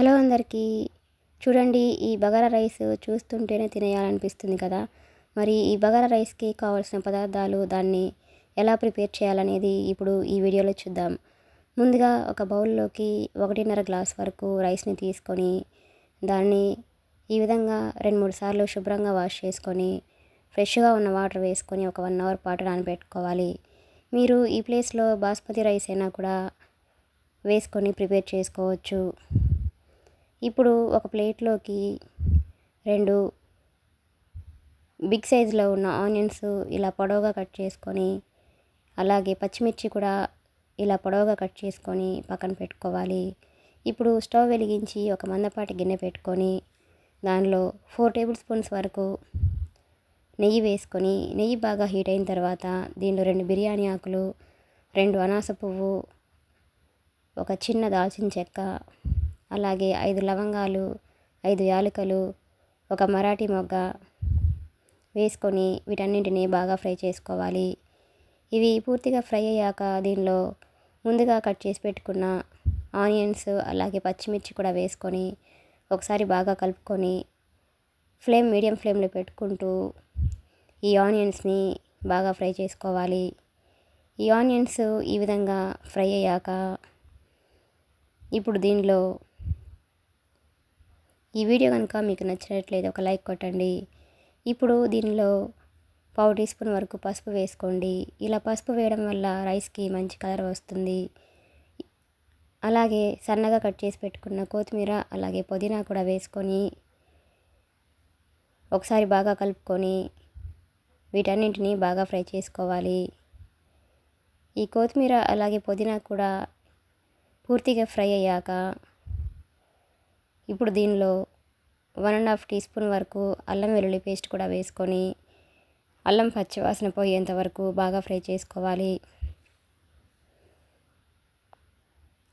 Hello అందరికీ. చూడండి ఈ బగారా రైస్ చూస్తుంటేనే తినేయాలనిపిస్తుంది కదా. మరి ఈ బగారా రైస్కి కావాల్సిన పదార్థాలు దాన్ని ఎలా ప్రిపేర్ చేయాలనేది ఇప్పుడు ఈ వీడియోలో చూద్దాం. ముందుగా ఒక బౌల్లోకి ఒకటిన్నర గ్లాస్ వరకు రైస్ని తీసుకొని దాన్ని ఈ విధంగా రెండు మూడు సార్లు శుభ్రంగా వాష్ చేసుకొని ఫ్రెష్గా ఉన్న వాటర్ వేసుకొని ఒక వన్ అవర్ పాటు నానబెట్టుకోవాలి. మీరు ఈ ప్లేస్లో బాస్మతి రైస్ అయినా కూడా వేసుకొని ప్రిపేర్ చేసుకోవచ్చు. ఇప్పుడు ఒక ప్లేట్లోకి రెండు బిగ్ సైజులో ఉన్న ఆనియన్స్ ఇలా పొడవుగా కట్ చేసుకొని అలాగే పచ్చిమిర్చి కూడా ఇలా పొడవుగా కట్ చేసుకొని పక్కన పెట్టుకోవాలి. ఇప్పుడు స్టవ్ వెలిగించి ఒక మందపాటి గిన్నె పెట్టుకొని దానిలో ఫోర్ టేబుల్ స్పూన్స్ వరకు నెయ్యి వేసుకొని నెయ్యి బాగా హీట్ అయిన తర్వాత దీనిలో రెండు బిర్యానీ ఆకులు రెండు అనాస పువ్వు ఒక చిన్న దాల్చిన చెక్క అలాగే ఐదు లవంగాలు ఐదు యాలకులు ఒక మరాఠీ మొగ్గ వేసుకొని వీటన్నింటినీ బాగా ఫ్రై చేసుకోవాలి. ఇవి పూర్తిగా ఫ్రై అయ్యాక దీనిలో ముందుగా కట్ చేసి పెట్టుకున్న ఆనియన్స్ అలాగే పచ్చిమిర్చి కూడా వేసుకొని ఒకసారి బాగా కలుపుకొని ఫ్లేమ్ మీడియం ఫ్లేమ్లో పెట్టుకుంటూ ఈ ఆనియన్స్ని బాగా ఫ్రై చేసుకోవాలి. ఈ ఆనియన్స్ ఈ విధంగా ఫ్రై అయ్యాక ఇప్పుడు దీనిలో ఈ వీడియో కనుక మీకు నచ్చినట్లయితే ఒక లైక్ కొట్టండి. ఇప్పుడు దీనిలో పావు టీ స్పూన్ వరకు పసుపు వేసుకోండి. ఇలా పసుపు వేయడం వల్ల రైస్కి మంచి కలర్ వస్తుంది. అలాగే సన్నగా కట్ చేసి పెట్టుకున్న కొత్తిమీర అలాగే పుదీనా కూడా వేసుకొని ఒకసారి బాగా కలుపుకొని వీటన్నింటినీ బాగా ఫ్రై చేసుకోవాలి. ఈ కొత్తిమీర అలాగే పుదీనా కూడా పూర్తిగా ఫ్రై అయ్యాక ఇప్పుడు దీనిలో one and half teaspoon వరకు అల్లం వెల్లుల్లి పేస్ట్ కూడా వేసుకొని అల్లం పచ్చివాసన పోయేంత వరకు బాగా ఫ్రై చేసుకోవాలి.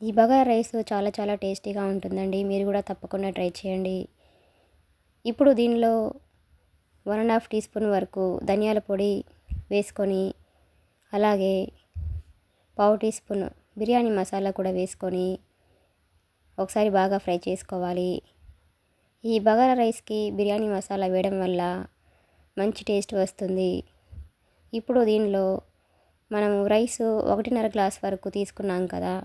ఈ బగారా రైస్ చాలా చాలా టేస్టీగా ఉంటుందండి. మీరు కూడా తప్పకుండా ట్రై చేయండి. ఇప్పుడు దీనిలో one and half teaspoon వరకు ధనియాల పొడి వేసుకొని అలాగే పావు టీ స్పూన్ బిర్యానీ మసాలా కూడా వేసుకొని ఒకసారి బాగా ఫ్రై చేసుకోవాలి. ఈ బగారా రైస్కి బిర్యానీ మసాలా వేయడం వల్ల మంచి టేస్ట్ వస్తుంది. ఇప్పుడు దీనిలో మనం రైస్ ఒకటిన్నర గ్లాస్ వరకు తీసుకున్నాం కదా.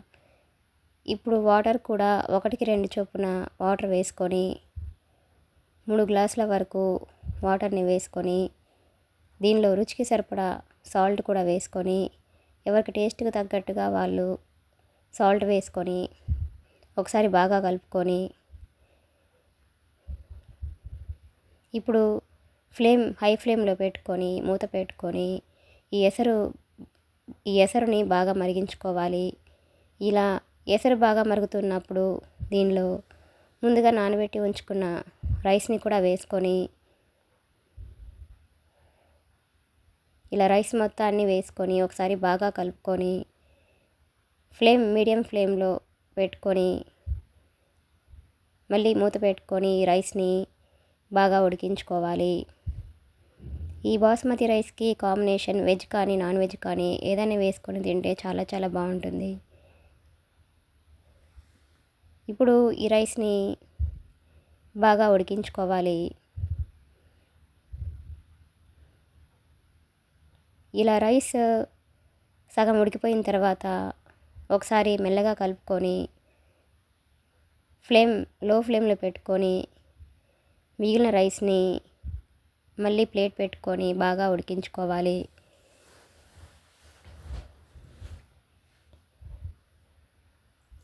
ఇప్పుడు వాటర్ కూడా ఒకటికి రెండు చొప్పున వాటర్ వేసుకొని మూడు గ్లాసుల వరకు వాటర్ని వేసుకొని దీనిలో రుచికి సరిపడా సాల్ట్ కూడా వేసుకొని ఎవరికి టేస్ట్కి తగ్గట్టుగా వాళ్ళు సాల్ట్ వేసుకొని ఒకసారి బాగా కలుపుకొని ఇప్పుడు ఫ్లేమ్ హై ఫ్లేమ్లో పెట్టుకొని మూత పెట్టుకొని ఈ ఎసరు ఈ ఎసరుని బాగా మరిగించుకోవాలి. ఇలా ఎసరు బాగా మరుగుతున్నప్పుడు దీనిలో ముందుగా నానబెట్టి ఉంచుకున్న రైస్ని కూడా వేసుకొని ఇలా రైస్ మొత్తాన్ని వేసుకొని ఒకసారి బాగా కలుపుకొని ఫ్లేమ్ మీడియం ఫ్లేమ్లో పెట్టుకొని మళ్ళీ మూత పెట్టుకొని రైస్ని బాగా ఉడికించుకోవాలి. ఈ బాస్మతి రైస్కి కాంబినేషన్ వెజ్ కానీ నాన్ వెజ్ కానీ ఏదైనా వేసుకొని తింటే చాలా చాలా బాగుంటుంది. ఇప్పుడు ఈ రైస్ని బాగా ఉడికించుకోవాలి. ఇలా రైస్ సగం ఉడికిపోయిన తర్వాత ఒకసారి మెల్లగా కలుపుకొని ఫ్లేమ్లో ఫ్లేమ్లో పెట్టుకొని మిగిలిన రైస్ని మళ్ళీ ప్లేట్ పెట్టుకొని బాగా ఉడికించుకోవాలి.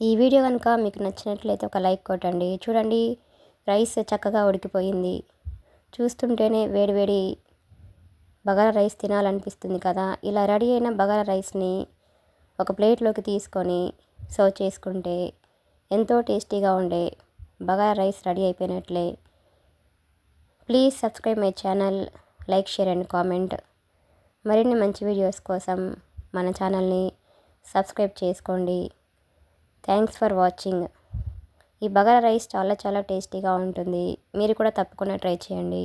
ఈ వీడియో కనుక మీకు నచ్చినట్లయితే ఒక లైక్ కొట్టండి. చూడండి రైస్ చక్కగా ఉడికిపోయింది. చూస్తుంటేనే వేడివేడి బగారా రైస్ తినాలనిపిస్తుంది కదా. ఇలా రెడీ అయిన బగారా రైస్ని ఒక ప్లేట్లోకి తీసుకొని సర్వ్ చేసుకుంటే ఎంతో టేస్టీగా ఉండే bagara rice ready అయిపోయినట్లే. Please subscribe my channel like share and comment. మరిన్ని మంచి వీడియోస్ కోసం మన ఛానల్ని సబ్స్క్రైబ్ చేసుకోండి. Thanks for watching. ఈ బగారా రైస్ చాలా చాలా టేస్టీగా ఉంటుంది. మీరు కూడా తప్పకుండా ట్రై చేయండి.